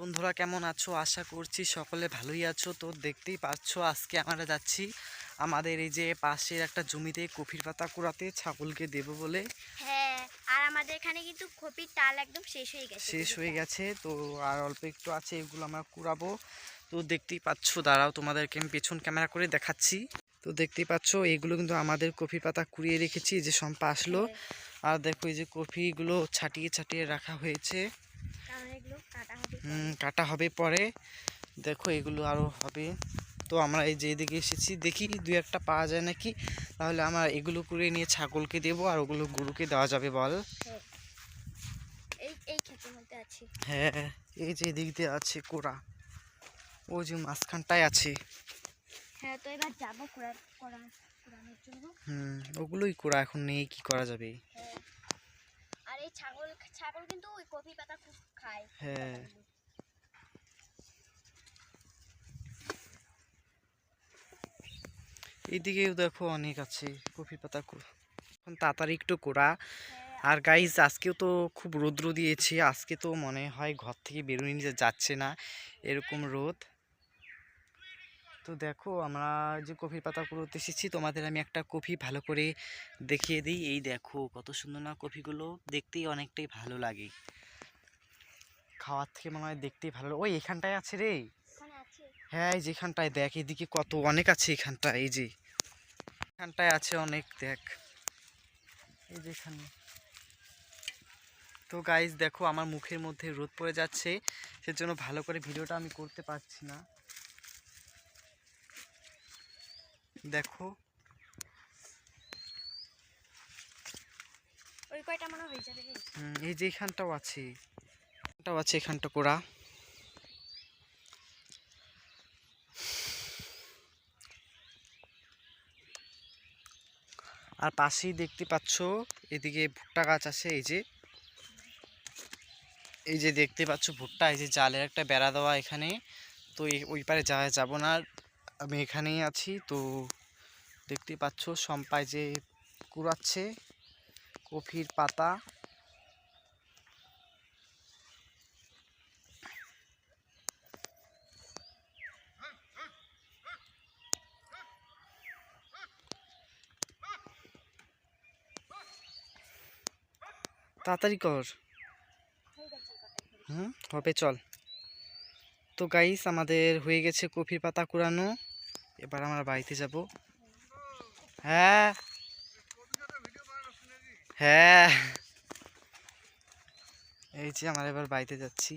বন্ধুরা কেমন আছো? আশা করছি সকলে ভালোই আছো। তো দেখতেই পাচ্ছ আজকে আমরা যাচ্ছি আমাদের এই যে পাশের একটা জমিতে কফির পাতা কুড়াতে ছাগলকে দেব বলে। হ্যাঁ আর আমাদের এখানে কিন্তু খপির তাল একদম শেষ হয়ে গেছে শেষ হয়ে গেছে তো আর অল্প একটু আছে এগুলো আমরা কুড়াবো। তো দেখতেই পাচ্ছ দাঁড়াও তোমাদেরকে আমি পেছন ক্যামেরা করে দেখাচ্ছি। তো দেখতেই পাচ্ছ এগুলো কিন্তু আমাদের কফি পাতা কুড়িয়ে রেখেছি যে সম্পা আসলো। আর দেখো এই যে কফিগুলো ছাটিয়ে ছাটিয়ে রাখা হয়েছে। কাটা হবে হুম, কাটা হবে পরে। দেখো এগুলো আরও হবে। তো আমরা এই যে এদিকে এসেছি দেখি দু একটা পাওয়া যায় নাকি। তাহলে আমরা এগুলো করে নিয়ে ছাগলকে দেবো আর ওগুলো গরুকে দেওয়া যাবে বল। হ্যাঁ এই যে এদিক দিয়ে আছে কোরা ওই যে মাঝখানটায় আছে। হ্যাঁ তো এবার যাব কোরআন কোরআন হুম ওগুলোই কোরা এখন নেই কি করা যাবে? হ্যাঁ। এই ছাগল ছাগল কিন্তু ওই কফি পাতা খুব খায়। হ্যাঁ। এইদিকেও দেখো অনেক আছে কফি পাতা এখন তাড়াতাড়ি একটু কোরা। হ্যাঁ। আর গাইজ আজকেও তো খুব রৌদ্র দিয়েছে আজকে তো মনে হয় ঘর থেকে বেরোয় নিয়ে যাচ্ছে না এরকম রোদ। তো দেখো আমরা যে কফির পাতা কুড়োতে এসেছি তোমাদের আমি একটা কফি ভালো করে দেখিয়ে দিই। এই দেখো কত সুন্দর না কফিগুলো দেখতেই অনেকটাই ভালো লাগে। খাওয়ার থেকে মনে হয় দেখতেই ভালো ওই এখানটায় আছে রে। হ্যাঁ এই যে এখানটায় দেখ এদিকে কত অনেক আছে এখানটায় এই যে। এখানটায় আছে অনেক দেখ। এই যে এখানে। তো গাইজ দেখো আমার মুখের মধ্যে রোদ পড়ে যাচ্ছে সেজন্য ভালো করে ভিডিওটা আমি করতে পারছি না। দেখো। ওই কয়টা মনে হয়ে যাবে এই যে এখানটাও আছে। এখানটাও আছে এখানটা কোরা আর পাশেই দেখতে পাচ্ছ এদিকে ভুট্টা গাছ আছে এই যে। এই যে দেখতে পাচ্ছ ভুট্টা এই যে জালের একটা বেড়া দেওয়া এখানে। তো ওই পারে যাওয়া যাব না। আমি এখানেই আছি। তো দেখতে পাচ্ছ সম্পায় যে কুড়াচ্ছে, কফির পাতা। তাড়াতাড়ি কর। হুম, হবে, চল। তো গাইস আমাদের হয়ে গেছে কফির পাতা কুড়ানো। এবার আমরা বাড়িতে যাব। হ্যাঁ। হ্যাঁ। এই যে আমরা এবার বাড়িতে যাচ্ছি।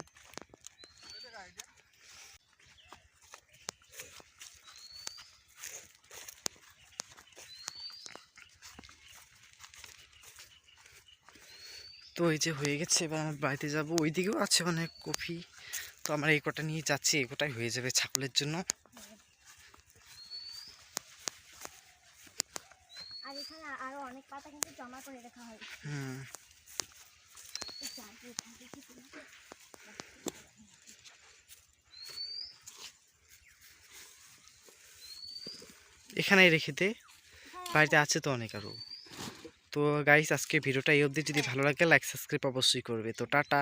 তো এই যে হয়ে গেছে, এবার আমার বাড়িতে যাব। ওইদিকেও আছে অনেক কফি। তো আমরা এই কটা নিয়ে যাচ্ছি, এই কটাই হয়ে যাবে ছাগলের জন্য আর এখানে আরও অনেক পাতা কিন্তু জমা করে রাখা হয়। হুম। এখানেই রেখে দে। হ্যাঁ, বাড়িতে আছে তো অনেক আরও তো গাইস আজকে ভিডিওটা এই অবধি। যদি ভালো লাগে লাইক সাবস্ক্রাইব অবশ্যই করবে। তো টাটা।